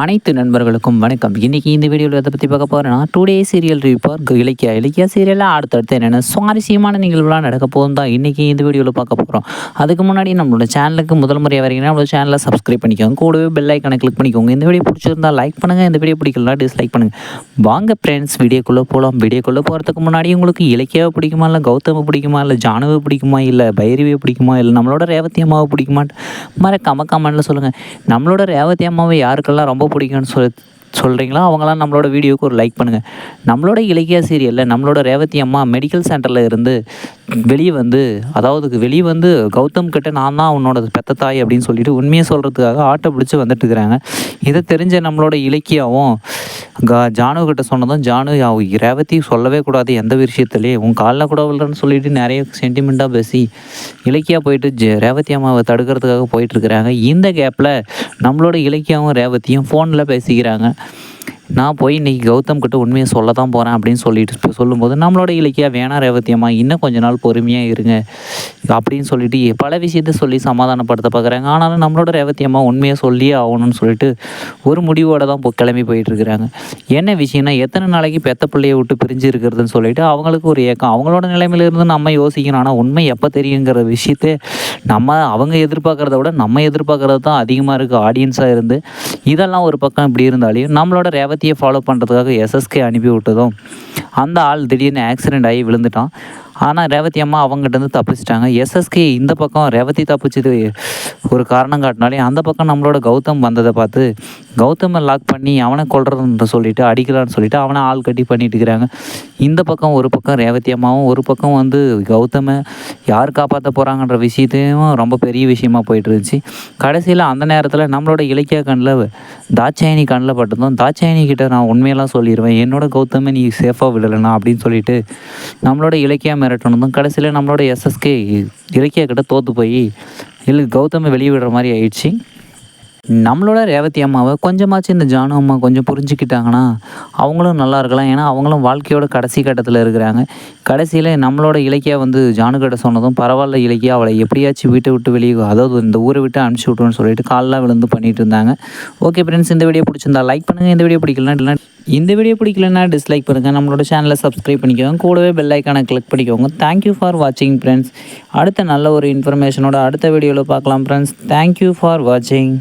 அனைத்து நண்பர்களுக்கும் வணக்கம். இன்றைக்கி இந்த வீடியோவில் எதை பற்றி பார்க்க போகிறேன்னா டூ டே சீரியல் ரிப்பார் இலக்கிய. இலக்கிய சீரியலில் அடுத்தடுத்து என்னென்ன சுவாரஸ்யமான நிகழ்வுலாம் நடக்க போகும் தான் இன்றைக்கி இந்த வீடியோவில் பார்க்க போகிறோம் அதுக்கு முன்னாடி நம்மளோட சேனலுக்கு முதல் முறையாக வரீங்கன்னா நம்மளோட சேனலை சப்ஸ்கிரைப் பண்ணிக்கோங்க. கூடவே பெல் ஐக்கனை கிளிக் பண்ணிக்கோங்க. இந்த வீடியோ பிடிச்சிருந்தா லைக் பண்ணுங்கள் இந்த வீடியோ பிடிக்கலாம் டிஸ்லைக் பண்ணுங்கள் வாங்க ஃப்ரெண்ட்ஸ் வீடியோக்குள்ளே போகலாம் வீடியோக்குள்ளே போகிறதுக்கு முன்னாடி உங்களுக்கு இலக்கியாவை பிடிக்குமா இல்லை கௌதம பிடிக்குமா இல்லை ஜானுவை பிடிக்குமா இல்லை பைரவியை பிடிக்குமா இல்லை நம்மளோட ரேவதி அம்மாவை பிடிக்குமா மறக்காம கமெண்ட்டில் சொல்லுங்கள் நம்மளோட ரேவதி அம்மாவை யாருக்கெல்லாம் ரொம்ப ரொம்ப பிடிக்கும்னு சொல்லி சொல்கிறீங்களோ அவங்களாம் நம்மளோட வீடியோவுக்கு ஒரு லைக் பண்ணுங்கள் நம்மளோட இலக்கிய சீரியலில் நம்மளோட ரேவதி அம்மா மெடிக்கல் சென்டரில் இருந்து வெளியே வந்து அதாவது வெளியே வந்து கௌதம் கிட்ட நான் தான் உன்னோட பெத்த தாய் அப்படின்னு சொல்லிட்டு உண்மையை சொல்கிறதுக்காக ஆட்டோ பிடிச்சி வந்துட்டு இருக்கிறாங்க. இதை தெரிஞ்ச நம்மளோட இலக்கியாவும் கா ஜானு கிட்ட சொன்னதும் ஜானு அவ ரேவதி சொல்லவே கூடாது எந்த விஷயத்துலேயே உன் காலில் கூட விழுறன்னு சொல்லிட்டு நிறைய சென்டிமெண்ட்டாக பேசி இலக்கியா போயிட்டு ஜ ரேவதி அம்மாவை தடுக்கிறதுக்காக போயிட்டுருக்குறாங்க இந்த கேப்பில் நம்மளோட இலக்கியாவும் ரேவதியும் ஃபோனில் பேசிக்கிறாங்க. yeah நான் போய் இன்றைக்கி கௌதம் கிட்ட உண்மையை சொல்ல தான் போகிறேன் அப்படின்னு சொல்லிட்டு இப்போ சொல்லும்போது நம்மளோட இலக்கியா வேணா ரேவத்தியம்மா இன்னும் கொஞ்ச நாள் பொறுமையாக இருங்க. அப்படின்னு சொல்லிட்டு பல விஷயத்த சொல்லி சமாதானப்படுத்த பார்க்குறாங்க ஆனாலும் நம்மளோட ரேவத்தியம்மா உண்மையை சொல்லியே ஆகணும்னு சொல்லிட்டு ஒரு முடிவோடு தான் இப்போ கிளம்பி போயிட்டுருக்குறாங்க என்ன விஷயம்னா எத்தனை நாளைக்கு பெத்த பிள்ளையை விட்டு பிரிஞ்சு இருக்கிறதுன்னு சொல்லிட்டு அவங்களுக்கு ஒரு ஏக்கம். அவங்களோட நிலைமையில இருந்து நம்ம யோசிக்கணும். ஆனால் உண்மை எப்போ தெரியுங்கிற விஷயத்தை நம்ம அவங்க எதிர்பார்க்குறத விட நம்ம எதிர்பார்க்குறது தான் அதிகமாக இருக்குது ஆடியன்ஸாக இருந்து. இதெல்லாம் ஒரு பக்கம் இப்படி இருந்தாலையும் நம்மளோட ரேவதி ரேவதியை ஃபாலோ பண்ணுறதுக்காக எஸ்எஸ்கே அனுப்பி விட்டதும் அந்த ஆள் திடீர்னு ஆக்சிடெண்ட் ஆகி விழுந்துட்டான். ஆனால் ரேவதி அம்மா அவங்ககிட்டருந்து தப்பிச்சிட்டாங்க. எஸ்எஸ்கே இந்த பக்கம் ரேவதி தப்பிச்சது ஒரு காரணம் காட்டினாலே அந்த பக்கம் நம்மளோட கௌதம் வந்ததை பார்த்து கௌதமை லாக் பண்ணி அவனை கொள்றதுன்ற சொல்லிட்டு அடிக்கலான்னு சொல்லிட்டு அவனை ஆள் கட்டி பண்ணிட்டு இருக்கிறாங்க. இந்த பக்கம் ஒரு பக்கம் ரேவதி அம்மாவும் ஒரு பக்கம் வந்து கௌதமை யார் காப்பாற்ற போகிறாங்கன்ற விஷயத்தையும் ரொம்ப பெரிய விஷயமா போயிட்டு இருந்துச்சு. கடைசியில் அந்த நேரத்தில் நம்மளோட இலக்கிய கண்ணில் தாட்சாயணி கண்ணில் பட்டதும் தாட்சாயணி கிட்ட நான் உண்மையெல்லாம் சொல்லிடுவேன் என்னோட கௌதமை நீ சேஃபாக விடலைனா அப்படின்னு சொல்லிட்டு நம்மளோட இலக்கிய மிரட்டணும் கடைசியில் நம்மளோட எஸ்எஸ்கே இலக்கிய கிட்ட தோற்று போய் இல்லை கௌதமை வெளியே விடுற மாதிரி ஆயிடுச்சு. நம்மளோட ரேவதி அம்மாவை கொஞ்சமாச்சும் இந்த ஜானு அம்மா கொஞ்சம் புரிஞ்சுக்கிட்டாங்கன்னா அவங்களும் நல்லா இருக்கலாம். ஏன்னா அவங்களும் வாழ்க்கையோட கடைசி கட்டத்தில் இருக்கிறாங்க. கடைசியில் நம்மளோட இலக்கியா வந்து ஜானு கிட்ட சொன்னதும் பரவாயில்ல இலக்கியா அவளை எப்படியாச்சும் வீட்டை விட்டு வெளியே அதாவது இந்த ஊரை விட்டு அனுப்பிச்சி விட்டுன்னு சொல்லிட்டு காலெலாம் விழுந்து பண்ணிட்டு இருந்தாங்க. ஓகே ஃப்ரெண்ட்ஸ் இந்த வீடியோ பிடிச்சிருந்தா லைக் பண்ணுங்கள் இந்த வீடியோ பிடிக்கலாம் இல்லை இந்த வீடியோ பிடிக்கலன்னா டிஸ்லைக் பண்ணுங்கள் நம்மளோட சேனலை சப்ஸ்கிரைப் பண்ணிக்கோங்க. கூடவே பெல் ஐக்கானை கிளிக் பண்ணிக்கோங்க. தேங்க்யூ ஃபார் வாட்சிங் ஃப்ரெண்ட்ஸ் அடுத்த நல்ல ஒரு இன்ஃபர்மேஷனோட அடுத்த வீடியோவில் பார்க்கலாம் ஃப்ரெண்ட்ஸ் தேங்க்யூ ஃபார் வாட்சிங்